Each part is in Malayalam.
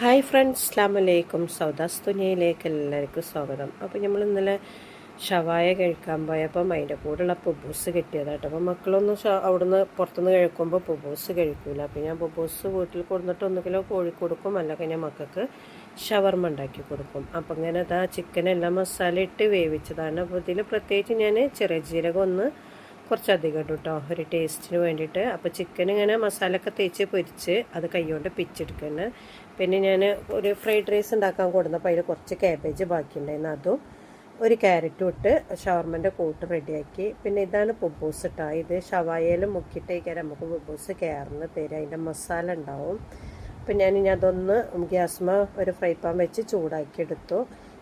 ഹായ് ഫ്രണ്ട്സ് അസ്ലാം വലൈക്കും സൗദാസ് തുനിയയിലേക്ക് എല്ലാവർക്കും സ്വാഗതം. അപ്പോൾ നമ്മൾ ഇന്നലെ ഷവായ കഴിക്കാൻ പോയപ്പം അതിന്റെ കൂടെയുള്ള പുബൂസ് കിട്ടിയതാട്ടോ. അപ്പോൾ മക്കളൊന്നും അവിടുന്ന് പുറത്തുനിന്ന് കഴിക്കുമ്പോൾ പുബൂസ് കഴിക്കൂല. അപ്പോൾ ഞാൻ പുബൂസ് വീട്ടിൽ കൊടുത്തിട്ട് ഒന്നുകിലോ കോഴി കൊടുക്കും. അല്ലെങ്കിൽ ഞാൻ മക്കൾക്ക് ഷവർമ ഉണ്ടാക്കി കൊടുക്കും. അപ്പം ഇങ്ങനെ അതാ ചിക്കനെല്ലാം മസാല ഇട്ട് വേവിച്ചതാണ്. അപ്പോൾ ഇതിൽ പ്രത്യേകിച്ച് ഞാൻ ചെറിയ ജീരകം ഒന്ന് കുറച്ചധികം ഇടും കേട്ടോ ഒരു ടേസ്റ്റിന് വേണ്ടിയിട്ട്. അപ്പോൾ ചിക്കൻ ഇങ്ങനെ മസാലയൊക്കെ തേച്ച് പൊരിച്ച് അത് കൈകൊണ്ട് പിച്ചെടുക്കുന്നു പിന്നെ ഞാൻ ഒരു ഫ്രൈഡ് റൈസ് ഉണ്ടാക്കാൻ കൊടുന്നപ്പോൾ അതിൽ കുറച്ച് ക്യാബേജ് ബാക്കിയുണ്ടായിരുന്നു. അതും ഒരു ക്യാരറ്റും ഇട്ട് ഷവർമന്റെ കൂട്ട് റെഡിയാക്കി. പിന്നെ ഇതാണ് പുബൂസ് ഇട്ടാ ഇത് ഷവായയിൽ മുക്കിയിട്ടേക്കാൻ നമുക്ക് പുബൂസ് കയറുന്ന തരും. അതിന്റെ മസാല ഉണ്ടാവും. അപ്പം ഞാൻ ഇനി അതൊന്ന് ഗ്യാസ്മ ഒരു ഫ്രൈ പാൻ വെച്ച് ചൂടാക്കി എടുത്തു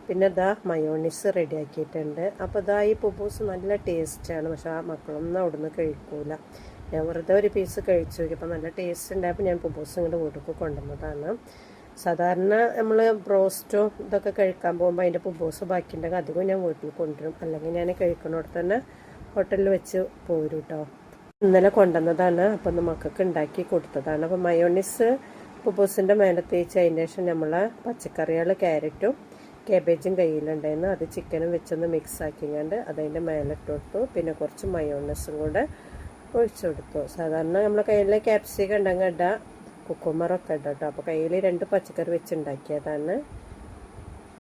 പിന്നെ ദാ മയോണീസ് റെഡിയാക്കിയിട്ടുണ്ട്. അപ്പോൾ ദാ ഈ പുബൂസ് നല്ല ടേസ്റ്റാണ് പക്ഷെ ആ മക്കളൊന്നും അവിടുന്ന് കഴിക്കൂല. ഞാൻ വെറുതെ ഒരു പീസ് കഴിച്ചു നോക്കിയപ്പോൾ നല്ല ടേസ്റ്റ് ഉണ്ടായപ്പോൾ ഞാൻ പുബൂസ് ഇങ്ങോട്ട് വീട്ടിൽ കൊണ്ടുവന്നതാണ്. സാധാരണ നമ്മൾ ബ്രോസ്റ്റോ ഇതൊക്കെ കഴിക്കാൻ പോകുമ്പോൾ അതിന്റെ പുബൂസ് ബാക്കിയുണ്ടെങ്കിൽ അധികം ഞാൻ വീട്ടിൽ കൊണ്ടുവരും. അല്ലെങ്കിൽ ഞാൻ കഴിക്കണോടെ തന്നെ ഹോട്ടലിൽ വെച്ച് പോരും കേട്ടോ ഇന്നലെ കൊണ്ടുവന്നതാണ്. അപ്പോൾ ഒന്ന് മക്കൾക്ക് ഉണ്ടാക്കി കൊടുത്തതാണ്. അപ്പോൾ മയോണീസ് പുബൂസിന്റെ മേലെ തേച്ച് അതിന്റെ ശേഷം നമ്മൾ പച്ചക്കറികൾ ക്യാരറ്റും കാബേജും കയ്യിലുണ്ടായിരുന്നു. അത് ചിക്കനും വെച്ചൊന്ന് മിക്സ് ആക്കിങ്ങാണ്ട് അതതിന്റെ മേലിട്ട് കൊടുത്തു പിന്നെ കുറച്ച് മയോണസും കൂടെ ഒഴിച്ചു കൊടുത്തു സാധാരണ നമ്മളെ കയ്യിൽ ക്യാപ്സിക്കം ഉണ്ടെങ്കിൽ ഇടാം. കുക്കുമ്പറൊക്കെ ഇടാം കേട്ടോ അപ്പോൾ കയ്യിൽ രണ്ട് പച്ചക്കറി വെച്ച് ഉണ്ടാക്കിയതാണ്.